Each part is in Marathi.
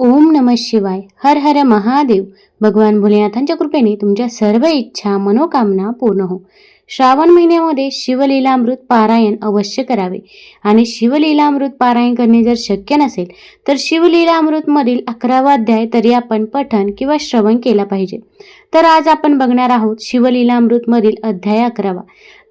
ओम नम शिवाय. हर हर महादेव. भगवान भोलेनाथांच्या कृपेने तुमच्या सर्व इच्छा मनोकामना पूर्ण हो. श्रावण महिन्यामध्ये शिवलीलामृत पारायण अवश्य करावे. आणि शिवलीलामृत पारायण करणे जर शक्य नसेल तर शिवलीलामृतमधील अकरावा अध्याय तरी आपण पठन किंवा श्रवण केला पाहिजे. तर आज आपण बघणार आहोत शिवलीलामृतमधील अध्याय अकरावा.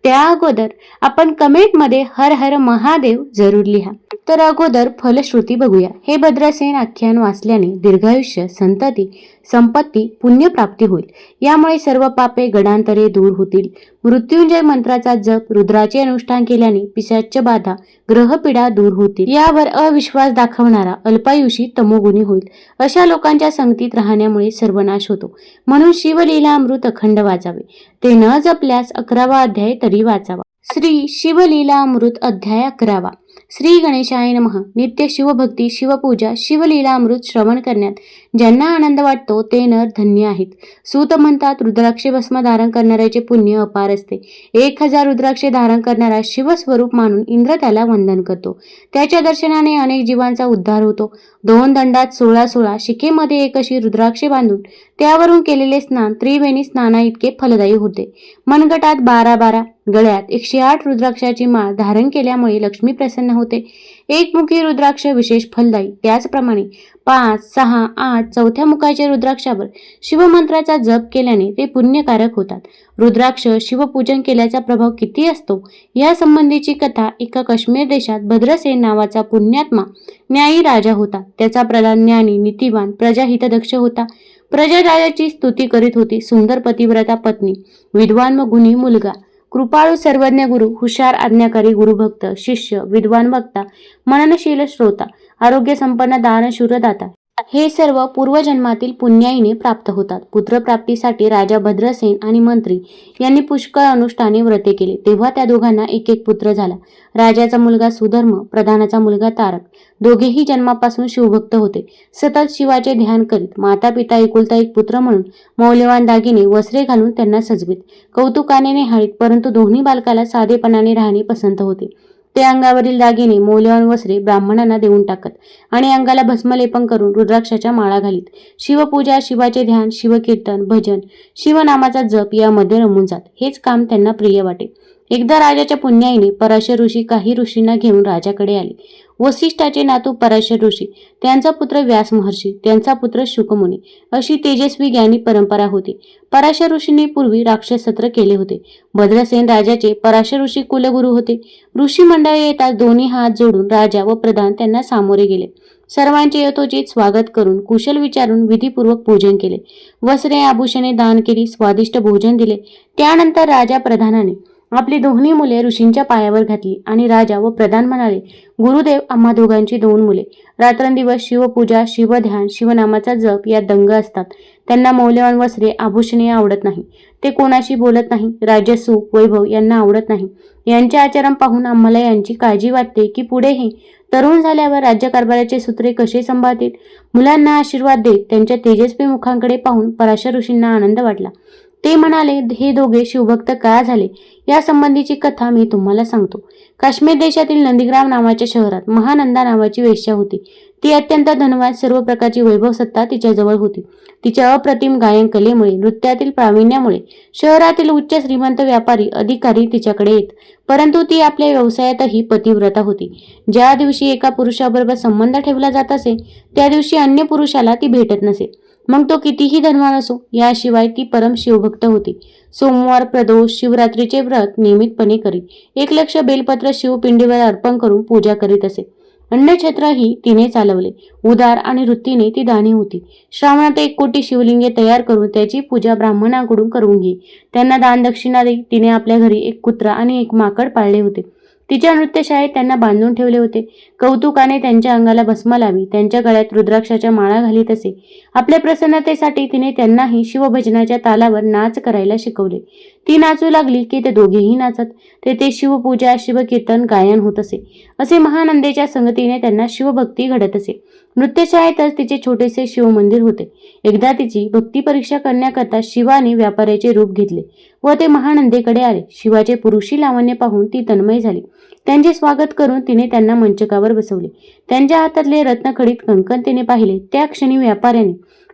त्या अगोदर आपण कमेंटमध्ये हर हर महादेव जरूर लिहा. तर अगोदर फलश्रुती बघूया. हे भद्रसेन आख्यान वाचल्याने दीर्घायुष्य संतती संपत्ती पुण्यप्राप्ती होईल. यामुळे सर्व पापे गडांतरे दूर होतील. मृत्युंजय मंत्राचा जप रुद्राचे अनुष्ठान केल्याने पिशाच्य बाधा ग्रहपीडा दूर होतील. यावर अविश्वास दाखवणारा अल्पायुषी तमोगुणी होईल. अशा लोकांच्या संगतीत राहण्यामुळे सर्वनाश होतो. म्हणून शिवलीला अमृत अखंड वाचावे. ते न जपल्यास अकरावा अध्याय तरी वाचावा. श्री शिवलीला अमृत अध्याय अकरावा. श्री गणेशाय नमः. नित्य शिवभक्ती शिवपूजा शिवलीलामृत श्रवण करण्यात ज्यांना आनंद वाटतो ते नर धन्य आहेत. सूत म्हणतात रुद्राक्ष भस्म धारण करणाऱ्याचे पुण्य अपार असते. एक हजार रुद्राक्षे धारण करणारा शिवस्वरूप मानून इंद्र त्याला वंदन करतो. त्याच्या दर्शनाने अनेक जीवांचा उद्धार होतो. दोन दंडात सोळा सोळा शिकेमध्ये एक अशी रुद्राक्षे बांधून त्यावरून केलेले स्नान त्रिवेणी स्नाना इतके फलदायी होते. मनगटात बारा बारा गळ्यात एकशे आठ रुद्राक्षाची माळ धारण केल्यामुळे लक्ष्मी प्रसन्न होते. एकमुखी रुद्राक्ष विशेष फलदायी. त्याचप्रमाणे पाच सहा आठ चौथ्या मुखाच्या रुद्राक्षावर शिवमंत्राचा जप केल्याने ते पुण्यकारक होतात. रुद्राक्ष शिवपूजन केल्याचा प्रभाव किती असतो? या संबंधीची कथा एका काश्मीर देशात भद्रसेन नावाचा पुण्यात्मा न्यायी राजा होता. त्याचा प्रधान ज्ञानी नीतिवान प्रजाहितदक्ष होता. प्रजा राजाची स्तुती करीत होती सुंदर पतिव्रता पत्नी विद्वान व गुणी मुलगा. कृपाळू सर्वज्ञ गुरु हुशार आज्ञाकारी गुरुभक्त शिष्य विद्वान वक्ता मननशील श्रोता आरोग्य संपन्न दान शूरदाता हे सर्व पूर्वजन्मातील पुण्याईने प्राप्त होतात. पुत्रप्राप्तीसाठी राजा भद्रसेन आणि मंत्री यांनी पुष्कळ अनुष्ठाने व्रते केले. तेव्हा त्या दोघांना एक एक पुत्र झाला. राजाचा मुलगा सुधर्म प्रधानाचा मुलगा तारक. दोघेही जन्मापासून शिवभक्त होते. सतत शिवाचे ध्यान करीत माता पिता एकुलता एक पुत्र म्हणून मौल्यवान दागिने वस्त्रे घालून त्यांना सजवीत. कौतुकाने निहाळीत परंतु दोन्ही बालकाला साधेपणाने राहणे पसंत होते. ते अंगावरील दागिने मौल्यवान वस्त्रे ब्राह्मणांना देऊन टाकत आणि अंगाला भस्मलेपन करून रुद्राक्षाच्या माळा घालीत. शिवपूजा शिवाचे ध्यान शिवकीर्तन भजन शिवनामाचा जप यामध्ये रमून जात. हेच काम त्यांना प्रिय वाटे. एकदा राजाच्या पुण्याईने पराशर ऋषी काही ऋषींना घेऊन राजाकडे आले. वसिष्ठाचे नातू पराशर ऋषी त्यांचा पुत्र व्यास महर्षी त्यांचा पुत्र शुकमुनी अशी तेजस्वी ज्ञानी परंपरा होती. पराशर ऋषींनी पूर्वी राक्षस सत्र केले होते. भद्रसेन राजाचे पराशर ऋषी कुलगुरू होते. ऋषी मंडळी येताच दोन्ही हात जोडून राजा व प्रधान त्यांना सामोरे गेले. सर्वांचे यथोचित स्वागत करून कुशल विचारून विधीपूर्वक पूजन केले. वस्त्रे आभूषणे दान केली स्वादिष्ट भोजन दिले. त्यानंतर राजा प्रधानाने आपली दोन्ही मुले ऋषींच्या पायावर घातली आणि राजा व प्रधान म्हणाले गुरुदेव आम्हा दोघांची दोन मुले. रात्रंदिवस शिवपूजा शिवध्यान शिवनामाचा जप या दंग असतात. त्यांना मौल्यवान वस्त्रे आभूषणे आवडत नाही. ते कोणाशी बोलत नाही. राज्य सुख वैभव यांना आवडत नाही. यांचे आचरण पाहून आम्हाला यांची काळजी वाटते की पुढेही तरुण झाल्यावर राज्यकारभाराचे सूत्रे कसे सांभाळतील? मुलांना आशीर्वाद देत त्यांच्या तेजस्वी मुखांकडे पाहून पराशर ऋषींना आनंद वाटला. ते म्हणाले हे दोघे शिवभक्त का झाले. यासंबंधीची कथा मी तुम्हाला सांगतो. काश्मीर देशातील नंदीग्राम नावाच्या शहरात महानंदा नावाची वेश्या होती. ती अत्यंत धनवान सर्व प्रकारची वैभव सत्ता तिच्याजवळ होती. तिच्या अप्रतिम गायन कलेमुळे नृत्यातील प्रावीण्यामुळे शहरातील उच्च श्रीमंत व्यापारी अधिकारी तिच्याकडे येत. परंतु ती आपल्या व्यवसायातही पतिव्रता होती. ज्या दिवशी एका पुरुषाबरोबर संबंध ठेवला जात असे त्या दिवशी अन्य पुरुषाला ती भेटत नसे. मग तो कितीही धनवान असो याशिवाय ती परम शिवभक्त होती. सोमवार प्रदोष शिवरात्रीचे व्रत नियमितपणे करीत. एक लक्ष बेलपत्र शिवपिंडीवर अर्पण करून पूजा करीत असे. अन्नछत्रही तिने चालवले. उदार आणि वृत्तीने ती दाणी होती. श्रावणात एक कोटी शिवलिंगे तयार करून त्याची पूजा ब्राह्मणाकडून करून घे. त्यांना दानदक्षिणा दे तिने आपल्या घरी एक कुत्रा आणि एक माकड पाळले होते. तिच्या नृत्यशाळेत त्यांना बांधून ठेवले होते. कौतुकाने त्यांच्या अंगाला भस्म लावी त्यांच्या गळ्यात रुद्राक्षाच्या माळा घालीत असे. आपल्या प्रसन्नतेसाठी तिने त्यांनाही शिवभजनाच्या तालावर नाच करायला शिकवले. ती नाचू लागली की ते दोघेही नाचत. तेथे शिवपूजा शिवकीर्तन गायन होत असे. असे महानंदेच्या संगतीने त्यांना शिवभक्ती घडत असे. नृत्यशाळेतच तिचे छोटेसे शिवमंदिर होते. एकदा तिची भक्ती परीक्षा करण्याकरता शिवाने व्यापाऱ्याचे रूप घेतले व ते महानंदेकडे आले. शिवाचे पुरुषी लावण्य पाहून ती तन्मय झाली. त्यांचे स्वागत करून तिने त्यांना मंचकावर बसवले. त्यांच्या हातातले रत्नखडीत कंकण तिने पाहिले. त्या क्षणी व्यापाऱ्याने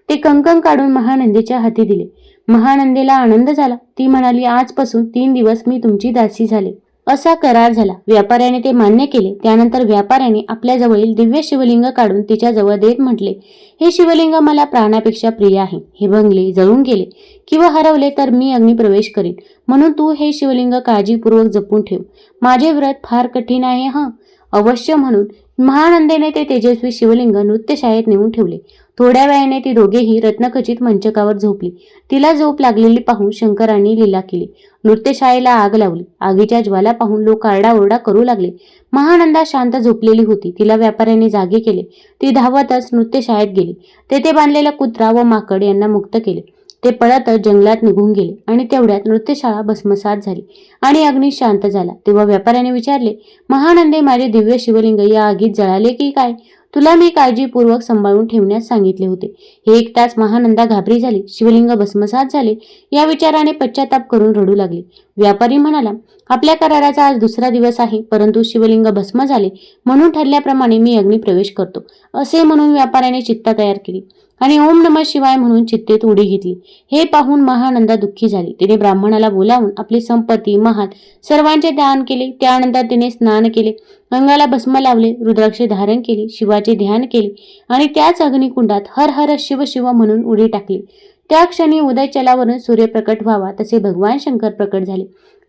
ते कंकण काढून महानंदेच्या हाती दिले. महानंदेला आनंद झाला. ती म्हणाली आजपासून तीन दिवस मी तुमची दासी झाले. असा करार झाला. व्यापाऱ्याने ते मान्य केले. त्यानंतर व्यापाऱ्याने आपल्या जवळील दिव्य शिवलिंग काढून तिच्या जवळ देत म्हटले हे शिवलिंग मला प्राणापेक्षा प्रिय आहे. हे भंगले जळून गेले. किंवा हरवले तर मी अग्निप्रवेश करीन. म्हणून तू हे शिवलिंग काळजीपूर्वक जपून ठेव. माझे व्रत फार कठीण आहे हं. अवश्य म्हणून महानंदेने ते तेजस्वी शिवलिंग नृत्यशाळेत नेऊन ठेवले. थोड्या वेळाने ती दोघेही रत्नखचित मंचकावर झोपली. तिला झोप लागलेली पाहून शंकरांनी लीला केली. नृत्यशाळेला आग लावली. आगीच्या ज्वाला पाहून लोक आरडाओरडा करू लागले. महानंदा शांत झोपलेली होती. तिला व्यापाऱ्याने जागे केले. ती धावतच नृत्यशाळेत गेली. तेथे बांधलेला कुत्रा व माकड यांना मुक्त केले. ते पळतच जंगलात निघून गेले आणि तेवढ्यात नृत्यशाळा भस्मसात झाली आणि अग्नी शांत झाला. तेव्हा व्यापाऱ्याने विचारले महानंदे माझे दिव्य शिवलिंग या आगीत जळाले की काय? तुला मी काळजीपूर्वक सांभाळून ठेवण्यास सांगितले होते. हे एक तास महानंदा घाबरी झाली. शिवलिंग भस्मसात झाले. या विचाराने पश्चाताप करून रडू लागली. व्यापारी म्हणाला आपल्या कराराचा आज दुसरा दिवस आहे परंतु शिवलिंग भस्म झाले. म्हणून ठरल्याप्रमाणे मी अग्नी प्रवेश करतो. असे म्हणून व्यापाऱ्याने चित्ता तयार केली. आणि ओम नम शिवाय म्हणून चित्तेत उडी घेतली. हे पाहून महानंदा दुःखी झाली. तिने ब्राह्मणाला बोलावून आपली संपत्ती महान सर्वांचे दान केले. त्यानंतर तिने स्नान केले. अंगाला भस्म लावले. रुद्राक्षे धारण केले. शिवाचे ध्यान केले. आणि त्याच अग्निकुंडात हर हर शिव शिव म्हणून उडी टाकली. त्या क्षणी उदय चलावरून सूर्य प्रकट व्हावा तसे भगवान शंकर प्रकट झाले.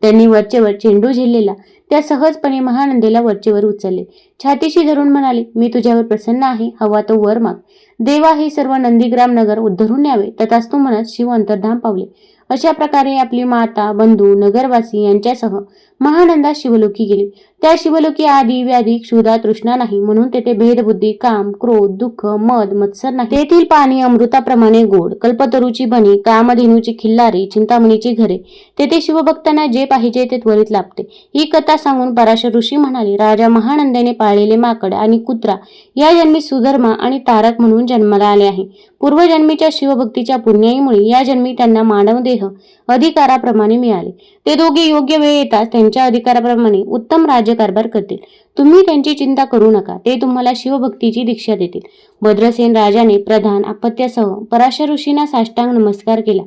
त्यांनी वरचेवर चेंडू झेललेला त्या सहजपणे महानंदेला वरचेवर उचलले. छातीशी धरून म्हणाले मी तुझ्यावर प्रसन्न आहे हवा तो वर माग. देवा हे सर्व नंदीग्राम नगर उद्धरून न्यावे. तथास्तू म्हणत शिव अंतर्धाम पावले. अशा प्रकारे आपली माता बंधू नगरवासी यांच्यासह महानंदा शिवलोकी गेली. त्या शिवलोकी आदी व्याधी क्षुधा तृष्णा नाही. म्हणून तेथे भेदबुद्धी काम क्रोध दुःख मद मत्सर नाही. तेथील पाणी अमृताप्रमाणे गोड. कल्पतरूची बनी कामधेनूची खिल्लारी चिंतामणीची घरे. तेथे शिवभक्तांना जे पाहिजे ते त्वरित लाभते. ही कथा सांगून पराशर ऋषी म्हणाले राजा महानंदाने पाळलेले माकड आणि कुत्रा या जन्मी सुधर्मा आणि तारक म्हणून जन्माला आले आहे. पूर्वजन्मीच्या शिवभक्तीच्या पुण्याईमुळे या जन्मी त्यांना मानवदेह अधिकाराप्रमाणे मिळाले. ते दोघे योग्य वेळ येताच त्यांच्या अधिकाराप्रमाणे उत्तम राज्यकारभार करतील. तुम्ही त्यांची चिंता करू नका ते तुम्हाला शिवभक्तीची दीक्षा देतील. भद्रसेन राजाने प्रधान अपत्यासह पराशर ऋषींना साष्टांग नमस्कार केला.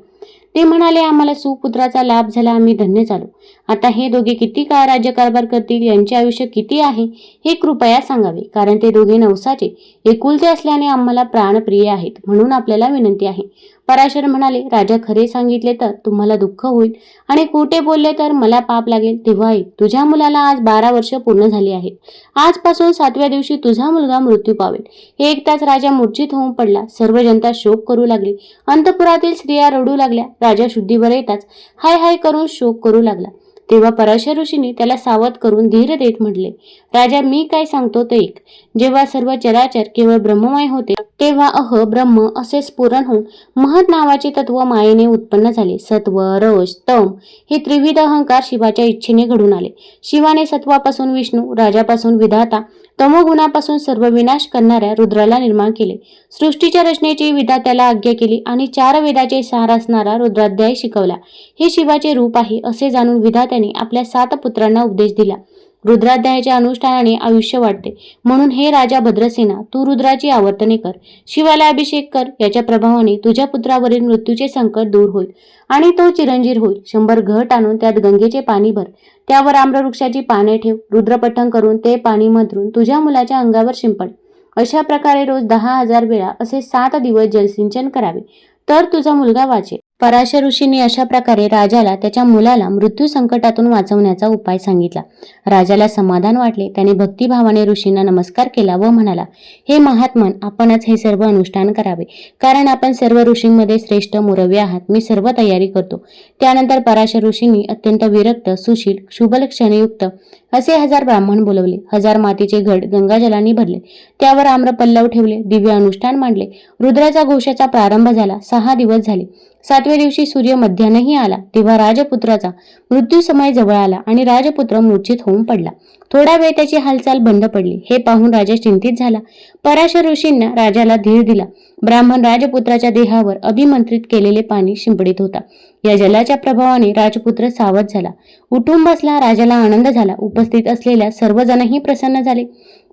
ते म्हणाले आम्हाला सुपुत्राचा लाभ झाला आम्ही धन्य झालो. आता हे दोघे किती काळ राज्यकारभार करतील यांचे आयुष्य किती आहे हे कृपया सांगावे. कारण ते दोघे नवसाचे एकुलते असल्याने आम्हाला प्राणप्रिय आहेत म्हणून आपल्याला विनंती आहे. पराशर म्हणाले राजा खरे सांगितले तर तुम्हाला दुःख होईल. आणि खोटे बोलले तर मला पाप लागेल. तेव्हा ऐक तुझ्या मुलाला आज बारा वर्ष पूर्ण झाली आहेत. आजपासून सातव्या दिवशी तुझा मुलगा मृत्यू पावेल. हे ऐकताच राजा मूर्छित होऊन पडला. सर्व जनता शोक करू लागली. अंतपुरातील स्त्रिया रडू लागल्या. राजा शुद्धीवर येताच हाय हाय करून शोक करू लागला. तेव्हा पराशर ऋषीने त्याला सावध करून धीर देत म्हटले राजा मी काय सांगतो ते एक जेव्हा सर्व चराचर केवळ ब्रह्ममय होते तेव्हा अह ब्रह्म असे स्फुरण होऊन महत् नावाचे तत्व मायेने उत्पन्न झाले. सत्व रज तम हे त्रिविध अहंकार शिवाच्या इच्छेने घडून आले. शिवाने सत्वापासून विष्णू राजापासून विधाता तमोगुणापासून सर्व विनाश करणाऱ्या रुद्राला निर्माण केले. सृष्टीच्या रचनेची विधात्याला आज्ञा केली आणि चार वेदाचे सार असणारा रुद्राध्याय शिकवला. हे शिवाचे रूप आहे असे जाणून विधात्याने आपल्या सात पुत्रांना उपदेश दिला. रुद्राध्यायाच्या अनुष्ठानाने आयुष्य वाढते. म्हणून हे राजा भद्रसेना तू रुद्राची आवर्तने कर. शिवाला अभिषेक कर. याच्या प्रभावाने तुझ्या पुत्रावरील मृत्यूचे संकट दूर होईल आणि तो चिरंजीर होईल. शंभर घट आणून त्यात गंगेचे पाणी भर. त्यावर आम्रवृक्षाची पाने ठेव. रुद्रपठण करून ते पाणी मधरून तुझ्या मुलाच्या अंगावर शिंपड. अशा प्रकारे रोज दहा हजार वेळा असे सात दिवस जलसिंचन करावे. तर तुझा मुलगा वाचेल. पराशर ऋषींनी अशा प्रकारे राजाला त्याच्या मुलाला मृत्यू संकटातून वाचवण्याचा उपाय सांगितला. राजाला समाधान वाटले. त्याने भक्तिभावाने ऋषींना नमस्कार केला व म्हणाला हे महात्मन आपणच हे सर्व अनुष्ठान करावे. कारण आपण सर्व ऋषींमध्ये श्रेष्ठ मुरवी आहात. मी सर्व तयारी करतो. त्यानंतर पराशर ऋषींनी अत्यंत विरक्त सुशील शुभलक्षणयुक्त असे हजार ब्राह्मण बोलवले. हजार मातीचे घड गंगाजलांनी भरले. त्यावर आम्र पल्लव ठेवले. दिव्य अनुष्ठान मांडले. रुद्राचा घोषाचा प्रारंभ झाला. सहा दिवस झाले. सातव्या दिवशी सूर्य मध्यानही आला. तेव्हा राजपुत्राचा मृत्यू समय जवळ आला आणि राजपुत्र मूर्छित होऊन पडला. थोडा वेळ त्याची हालचाल बंद पडली. हे पाहून राजा चिंतित झाला. पराशर ऋषींना राजाला धीर दिला. ब्राह्मण राजपुत्राच्या देहावर अभिमंत्रित केलेले पाणी शिंपडित होता. या जलाच्या प्रभावाने राजपुत्र सावध झाला. उठून बसला राजाला आनंद झाला. उपस्थित असलेल्या सर्वजणही प्रसन्न झाले.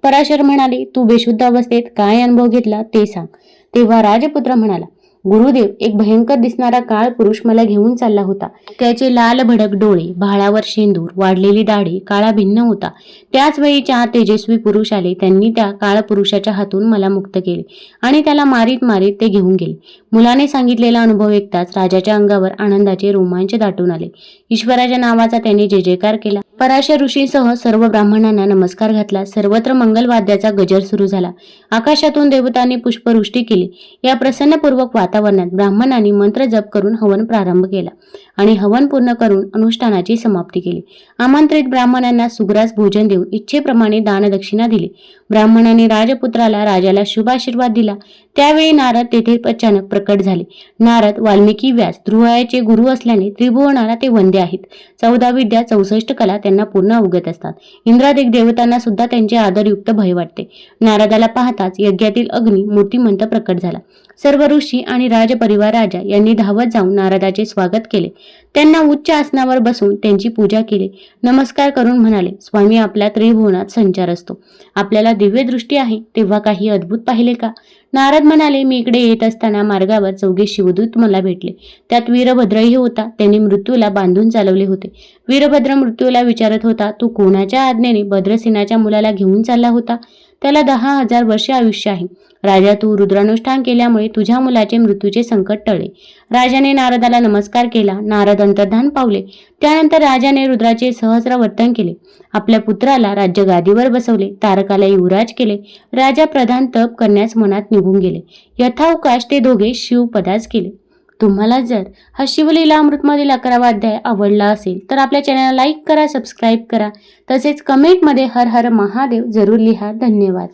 पराशर म्हणाले तू बेशुद्ध अवस्थेत काय अनुभव घेतला ते सांग. तेव्हा राजपुत्र म्हणाला गुरुदेव एक भयंकर दिसणारा काळ पुरुष मला घेऊन चालला होता. त्याचे लाल भडक डोळे भाळावर शेंदूर वाढलेली दाढी काळा भिन्न होता. त्याच वेळी चार तेजस्वी पुरुष आले त्यांनी त्या काळ पुरुषाच्या हातून मला मुक्त केले आणि त्याला मारीत मारीत ते घेऊन गेले. मुलाने सांगितलेला अनुभव ऐकताच राजाच्या अंगावर आनंदाचे रोमांच दाटून आले. ईश्वराच्या नावाचा त्याने जय जयकार केला. पराशर ऋषीसह सर्व ब्राह्मणांना नमस्कार घातला. सर्वत्र मंगलवाद्याचा गजर सुरू झाला. आकाशातून देवतांनी पुष्पवृष्टी केली. या प्रसन्नपूर्वक वातावरणात ब्राह्मणांनी मंत्र जप करून हवन प्रारंभ केला आणि हवन पूर्ण करून अनुष्ठानाची समाप्ती केली. आमंत्रित ब्राह्मणांना सुग्रास भोजन देऊन इच्छेप्रमाणे दानदक्षिणा दिली. ब्राह्मणांनी राजपुत्राला राजाला शुभाशीर्वाद दिला. त्यावेळी नारद तेथे अचानक प्रकट झाले. नारद वाल्मिकी व्यास ध्रुवायाचे गुरु असल्याने त्रिभुवनाला ते वंदे आहेत. चौदा विद्या चौसष्ट कला त्यांना पूर्ण अवगत असतात. इंद्रादिक देवतांना सुद्धा त्यांचे आदरयुक्त भय वाटते. नारदाला पाहताच यज्ञातील अग्नी मूर्तिमंत प्रकट झाला. सर्व ऋषी आणि राजपरिवार राजा यांनी धावत जाऊन नारदाचे स्वागत केले. त्यांना उच्च आसनावर बसून त्यांची पूजा केली. नमस्कार करून म्हणाले स्वामी आपल्या त्रिभुवनात संचार असतो. आपल्याला दिव्य दृष्टी आहे तेव्हा काही अद्भुत पाहिले का? नारद म्हणाले मी इकडे येत असताना मार्गावर चौघे शिवदूत मला भेटले. त्यात वीरभद्रही होता. त्यांनी मृत्यूला बांधून चालवले होते. वीरभद्र मृत्यूला विचारत होता तू कोणाच्या आज्ञेने भद्रसेनाच्या मुलाला घेऊन चालला होता? त्याला दहा हजार वर्षे आयुष्य आहे. राजा तू रुद्रानुष्ठान केल्यामुळे तुझ्या मुलाचे मृत्यूचे संकट टळले. राजाने नारदाला नमस्कार केला नारद अंतर्धान पावले. त्यानंतर राजाने रुद्राचे सहस्र वर्तन केले. आपल्या पुत्राला राज्य गादीवर बसवले तारकाला युवराज केले. राजा प्रधान तप करण्यास मनात निघून गेले. यथावकाश ते दोघे शिवपदास केले. तुम्हाला जर हा शिवलीला अमृतमधील अकरावा अध्याय आवडला असेल तर आपल्या चॅनलला लाईक करा सबस्क्राईब करा. तसेच कमेंटमध्ये हर हर महादेव जरूर लिहा. धन्यवाद.